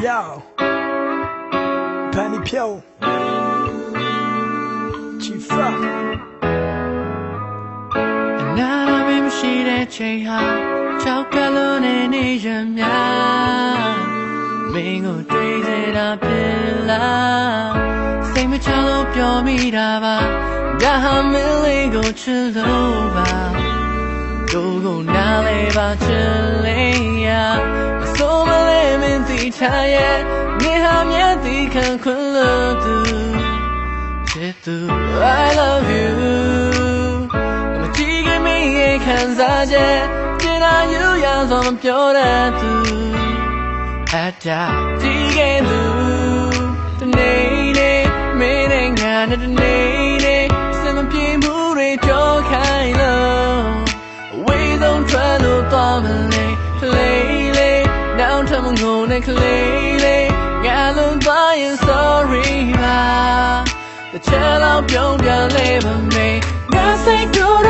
Yo, Penny Pio, Chief Fuck. နာမည်မရှိတဲ့ချိန်ဟာချောက်ကလုံးနဲ့နေရမြမင်းကိုတွေ့စေတာဖြစ်လားစိတ်မချလို့ပြောမိတာပါဒါဟာမင်းလေးကိုချစ် မင်းသိချရဲ့နေဟာမြတ်သိခံခွင့်လို့သူချစ်သူ I love you မကြည့်ခင်မင်းရဲ့ခံစားချက်ကျင်နာယူရသောမပြောတတ်သူအတားကြည့်ခဲ့သူတနေ့နေ့မင်းနဲ့ငါနဲ့တနေ့နေ့ ထပ်မငုံနဲ့ကလေးလေးငါလုံးသွားရင် sorry ပါတချဲလောက်ပြုံးပြန်လေပါမေငါစိတ်တို့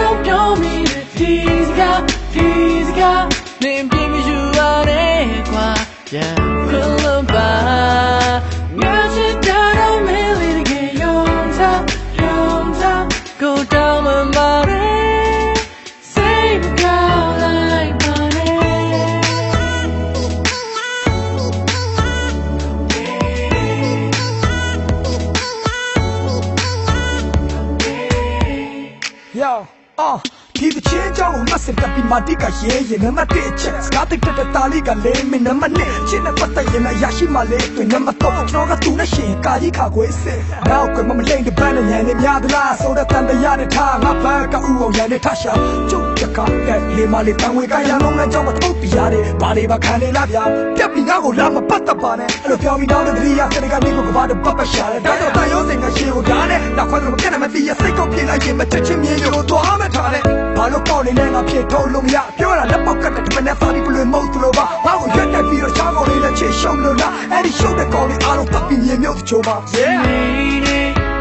Yo, uh, ဒီတချင်းကြောင့်မဆက်တပ်ပြီးမာတိကရဲရဲနံပါတ်1ချက်စကားတိတ်တဲ့တာလီကလေးမင်းနံပါတ်2ချင်းနဲ့ပတ်သက်ရင်အရာရှိမှလေးတွင်နံပါတ်3ကျွန်တော်ကသူနဲ့ရှင်ကာကြီးခါခွေးစစ်နောက်ကမမလိမ့်တဲ့ဘန်းနဲ့ညံနေများသလားဆိုတဲ့တန်တရားနဲ့ထားငါဘက်ကဥအောင်ရန်နဲ့ထရှာကျုပ်ချက်ကတဲ့လေမလေးပန်ဝေကရလုံးနဲ့ကြောင့်မထုတ်ပြရတယ်ဘာလေးပါခံနေလားဗျာပြက်ပြီးငါကိုလာမပတ်သက်ပါနဲ့အဲ့လိုပြောပြီးတော့တဲ့ဒီရတဲ့ကနေကိုကဘာတော့ပတ်ပတ်ရှာတယ်ဒါတော့တန်ရုံးစင်ကရှင်ကိုဓာတ်နဲ့နောက်ခွဲလို့မပြတ်နဲ့မသိရစိတ်ကိုပြေး လိုက်ရင်မချက်ချင်းမြင်လို့သွားမှထားတယ်ဘာလို့ပေါ့နေလဲငါဖြစ်ထုတ်လို့မရပြောတာလက်ပေါက်ကတဲ့ဒီမနဲ့ပါလိပလွေမဟုတ်သလိုပါငါ့ကိုရွက်တက်ပြီးတော့ချားကောင်လေးနဲ့ချေရှုံလို့လားအဲ့ဒီရှုံတဲ့ကောင်လေးအားလုံးတပ်ပြီးမြင်မြုပ်ချိုးပါ yeah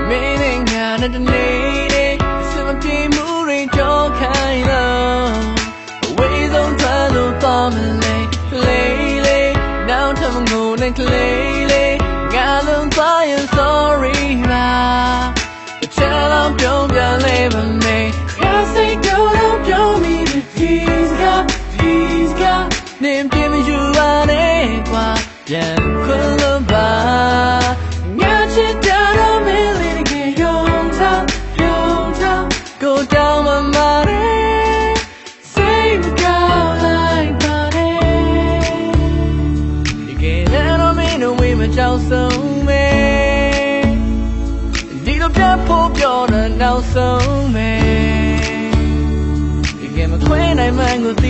မင်းနဲ့ငါနဲ့တနေ့နေ့စမပြေမှုတွေကြောခိုင်းလို့အဝေးဆုံးထွက်လို့သွားမလဲကလေးလေးနောက်ထပ်မငုံနဲ့ကလေးလေးငါလုံးသွားရင် sorry နင်ပြေမယူပါနဲ့ကွာပြန်ခွင့်လို့ပါငါချစ်တာတော့မင်းလေးတကယ်ယုံထားယုံထားကိုတောင်းမှမာရဲစိတ်မကောင်းလိုက်ပါနဲ့တကယ်တော့မင်းတို့ဝေးမကြောက်ဆုံးပဲဒီလိုပြဖို့ပြောတဲ့နောက်ဆုံးပဲတကယ်မခွဲနိုင်မှန်းကိုသိ